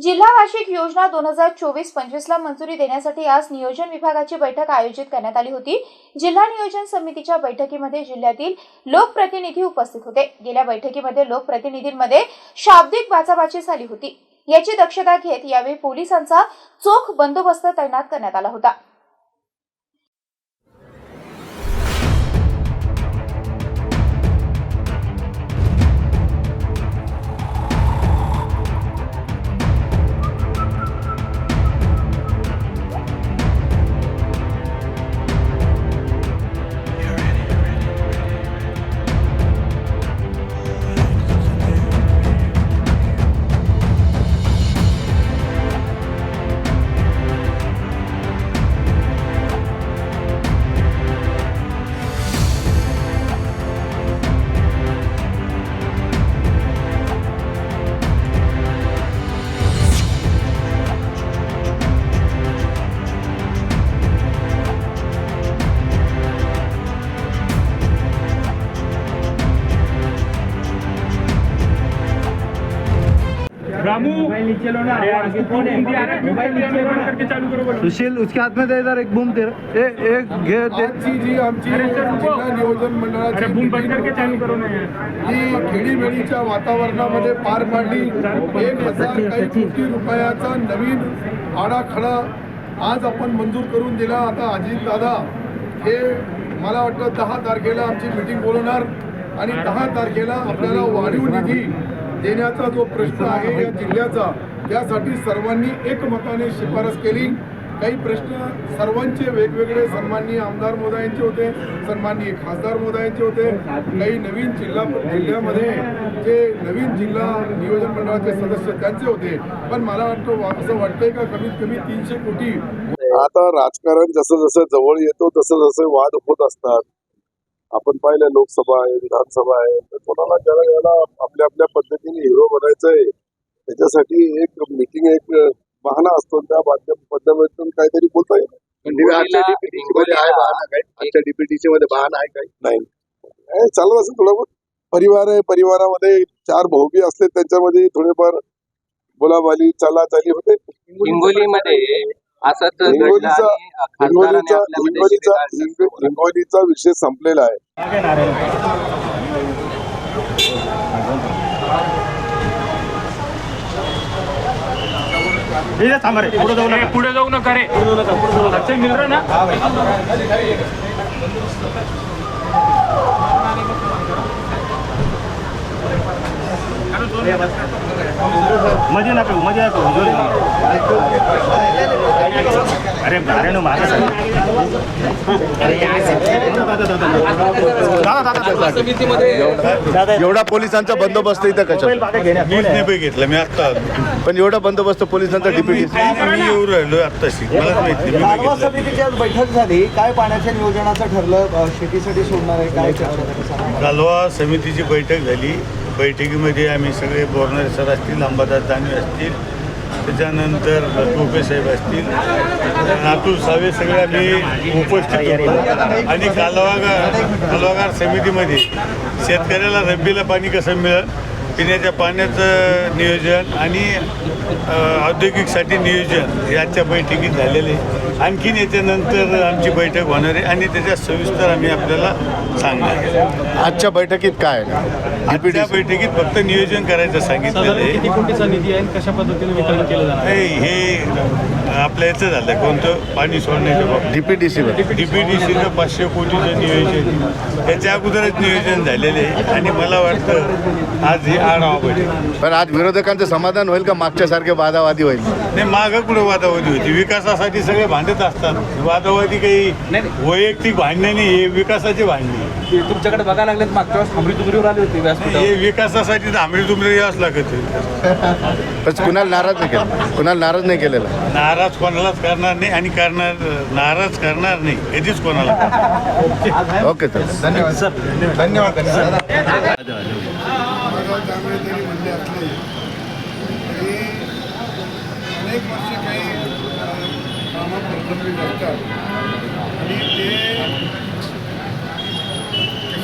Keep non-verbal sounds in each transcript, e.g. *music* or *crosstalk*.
जिल्हा वार्षिक योजना दोन हजार चोवीस पंचवीसला मंजुरी देण्यासाठी आज नियोजन विभागाची बैठक आयोजित करण्यात आली होती. जिल्हा नियोजन समितीच्या बैठकीमध्ये जिल्ह्यातील लोकप्रतिनिधी उपस्थित होते. गेल्या बैठकीमध्ये लोकप्रतिनिधींमध्ये शाब्दिक बाचाबाची झाली होती. याची दक्षता घेत यावेळी पोलिसांचा चोख बंदोबस्त तैनात करण्यात आला होता. बोलो सुशील उसके हाथ में दे इधर एक बूम तेरा। ए एक घे आजची जी आमची. जिल्हा नियोजन मंडळाची अरे बूम बंद meeting करके चालू होती. करो ना यार. ही खेडीमेडीच्या वातावरणामध्ये पार पाडली. एक हजार काही कोटी रुपयाचा नवीन आडाखडा आज आपण मंजूर करून दिला. आता अजित दादा हे मला वाटतं दहा तारखेला आमची मिटिंग बोलवणार आणि दहा तारखेला आपल्याला वाढीव निधी देण्याचा जो प्रश्न आहे या जिल्ह्याचा त्यासाठी सर्वांनी एकमताने शिफारस केली. काही प्रश्न सर्वांचे वेगवेगळे सन्माननीय आमदार मोदायांचे होते सन्माननीय खासदार मोदायांचे होते. काही नवीन जिल्हा जिल्ह्यामध्ये जे नवीन जिल्हा नियोजन मंडळाचे सदस्य त्यांचे होते. पण मला वाटतं असं वाटतंय का कमीत कमी तीनशे कोटी? आता राजकारण जसं जसं जवळ येतो तसं जसं वाद होत असतात. आपण पाहिलं लोकसभा आहे विधानसभा आहे तर कोणाला ज्याला ज्याला आपल्या आपल्या पद्धतीने हिरो बनायचंय त्याच्यासाठी एक मिटिंग एक बहाणा असतो त्या माध्यम पद्धतीतून काहीतरी बोलता येईल. म्हणजे आजच्या डीपीटीसी मध्ये आहे बहाणा आहे काय? नाही. चालत असेल थोडं बहुत. परिवार आहे परिवारामध्ये चार भाऊबी असले त्यांच्यामध्ये थोडेफार बोलाबाली चाला चाली होते. हिंगोलीमध्ये हिंगोलीचा विषय संपलेला आहे. पुढे जाऊ नका. रे. रहा ना? मध्ये नको मध्ये नको अरे अरे ना माझा एवढा पोलिसांचा बंदोबस्त इथं कशा मीच नाही बघितलं मी आत्ता. पण एवढा बंदोबस्त पोलिसांचा डीपीटी मी येऊ राहिलो आत्ताशी मलाच माहिती मी समितीची आज बैठक झाली. काय पाण्याच्या नियोजनाचं ठरलं? शेतीसाठी सोडणार आहे काय. कालवा समितीची बैठक झाली. बैठकीमध्ये आम्ही सगळे बोरणारे सर असतील अंबादास दानवे असतील त्याच्यानंतर टोपे साहेब असतील. नातू सावे सगळे आम्ही उपस्थित होतो. आणि कालवागार कालवागार समितीमध्ये शेतकऱ्याला रब्बीला पाणी कसं मिळेल पिण्याच्या पाण्याचं नियोजन आणि औद्योगिकसाठी नियोजन याच्या बैठकीत झालेले. आणखीन याच्यानंतर आमची बैठक होणार आहे आणि त्याच्या सविस्तर आम्ही आपल्याला सांगणार आजच्या बैठकीत काय आजच्या बैठकीत फक्त नियोजन करायचं सांगितलेलं आहे. कोटीचा निधी आहे कशा पद्धतीने वितरण केलं जाणार नाही, हे आपल्या याचं झालं. कोणतं? पाणी सोडण्याच्या बाबतीत. डीपीटीसी डीपीडीसीचं पाचशे कोटीचं नियोजन. त्याच्या अगोदरच नियोजन झालेलं आहे. आणि मला वाटतं आज ही आढावा बैठक. पण आज विरोधकांचं समाधान होईल का? मागच्या सारखे वादावादी होईल? नाही मागं कुठं वादावादी होती? विकासासाठी सगळे भांडत असतात. वादावादी काही वैयक्तिक भांडणे नाही हे विकासाचे भांडणे. तुमच्याकडे बघायला लागलेत मागच्या वेळेस अमृतपुरीवर आली होती व्यासपीठावर. हे विकासासाठी आमरी तुमरे यावंच लागत पण कुणाला नाराज नाही केलं? कुणाला नाराज नाही केलेला? नाराज कोणालाच करणार नाही आणि करणार नाराज करणार नाही. कधीच कोणाला. ओके सर धन्यवाद धन्यवाद. त्यामुळे जरी म्हणले असले तरी अनेक वर्ष काही कामं प्रलंबित असतात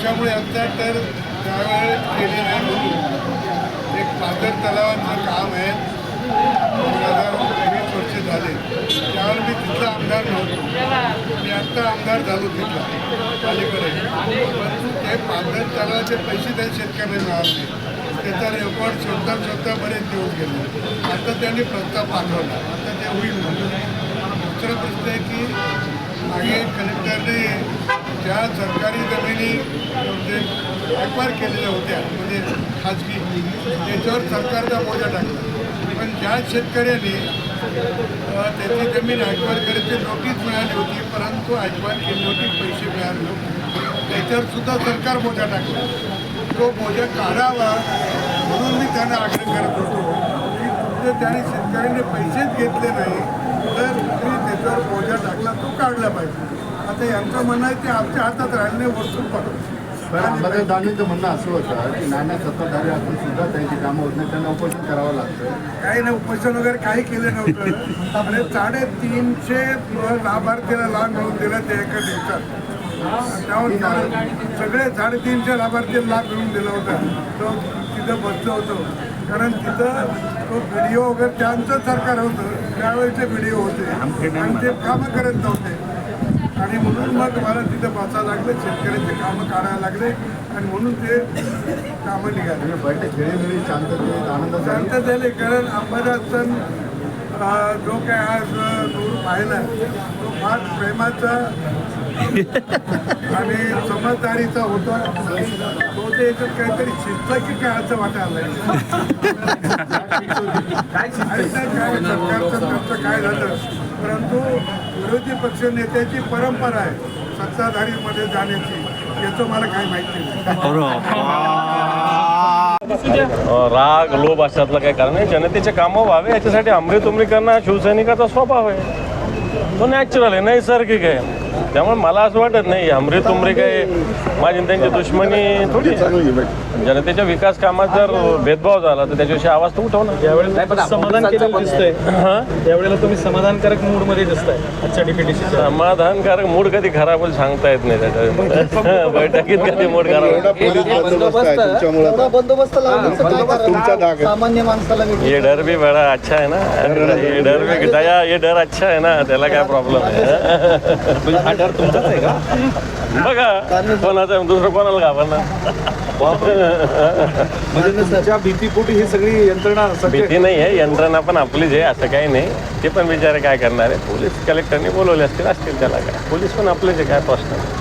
त्याच्यामुळे तर त्यावेळेस केले नाही म्हणून. एक पातळ तलावाचं काम आहे. दोन तेवीस वर्ष झाले. त्यावर मी तिथला आमदार नव्हतो. मी आत्ता आमदार झालो तिथला अलीकडे परंतु ते पातळ तलावाचे पैसे त्या शेतकऱ्यांना मिळाले. त्याचा रेकॉर्ड शोधता शोधता बरेच दिवस गेले. आता त्यांनी प्रस्ताव पाठवला. आता ते होईल म्हणून. दुसरा प्रश्न आहे की मागे कलेक्टरने ज्या सरकारी जमिनी म्हणजे ॲक्वायर केलेल्या होत्या म्हणजे खाजगी त्याच्यावर सरकारचा मोजा टाकला. पण ज्या शेतकऱ्यांनी त्याची जमीन ॲक्वायर करायची नोटीस मिळाली होती परंतु ॲक्वायर केली होती पैसे मिळाले होते त्याच्यावर सुद्धा सरकार मोजा टाकला. तो मोजा काढावा म्हणून मी त्यांना आग्रह करत होतो. की तुमचे त्याने शेतकऱ्यांनी पैसेच घेतले नाही तर त्याच्यावर बोजा टाकला तो काढला पाहिजे. आता यांचं म्हणणं आहे ते आमच्या हातात राहिलेले वस्तू पण. अंबादास दानवेंचं म्हणणं असं होतं की नाना सत्ताधारी असून सुद्धा त्यांची कामं होत नाही त्यांना उपोषण करावं लागतं. काही नाही उपोषण वगैरे काही केलं नव्हतं. आणि साडेतीनशे लाभार्थीला लाभ मिळवून दिला ते एका दिवसात साडे- सगळे साडेतीनशे लाभार्थीला लाभ मिळवून दिला होता. तो तिथं बसलं होतं. कारण तिथं तो व्हिडिओ वगैरे त्यांचं सरकार होतं. त्यावेळेचे व्हिडिओ होते. आणि ते कामं करत नव्हते आणि म्हणून मग मला तिथं बसायला लागलं शेतकऱ्याचे कामं काढायला लागले. आणि म्हणून ते कामं निघाले. बैठक शांततेत शांत झाले कारण अंबादास सण अं, जो काय आज नूर पाहिला तो फार प्रेमाचा आणि समजदारीचा होता. तो ते याच्यात काहीतरी शिस्त की काय असं वाटायला काय सरकारचं काय झालं? परंतु विरोधी पक्ष नेत्याची परंपरा आहे सत्ताधारीमध्ये जाण्याची. याचं मला काही माहिती नाही. राग लोभ अशातलं काही कारण नाही. जनतेचे कामं व्हावे याच्यासाठी अमृतुमरी करणं शिवसैनिकाचा स्वभाव आहे. तो नॅचरल आहे नैसर्गिक आहे. त्यामुळे मला असं वाटत नाही. अमृतुमरी काय माझी आणि त्यांची दुश्मनी थोडी आहे. जनतेच्या विकास कामात जर भेदभाव झाला तर त्याच्याविषयी आवाज तर उठवणार यावेळेला समाधान केलेलं दिसतंय. यावेळेला तुम्ही समाधानकारक मूडमध्ये दिसताय आजच्या समाधानकारक मूड कधी खराब होईल सांगता येत नाही त्याच्या *laughs* बैठकीत कधी मूड खराब होईल. पोलीस बंदोबस्त आहे तुमच्यामुळे एवढा बंदोबस्त लावण्याचं काय कारण? तुमचा दाग आहे. सामान्य माणसाला ये डर भी बड़ा अच्छा है ना. ये डर भी *laughs* दया ये डर अच्छा है ना. त्याला काय प्रॉब्लेम आहे *laughs* हा डर तुमचाच आहे का? बघा कोणाचा दुसरं कोणाला घाबरणार? म्हणजे तुमच्या भीती पोटी ही सगळी यंत्रणा. भीती नाही आहे यंत्रणा पण आपलीच आहे असं काही नाही. ते पण बिचारे काय करणार आहे? पोलीस कलेक्टरने बोलवले असतील असतील त्याला काय? पोलीस पण आपलेच आहे काय प्रश्न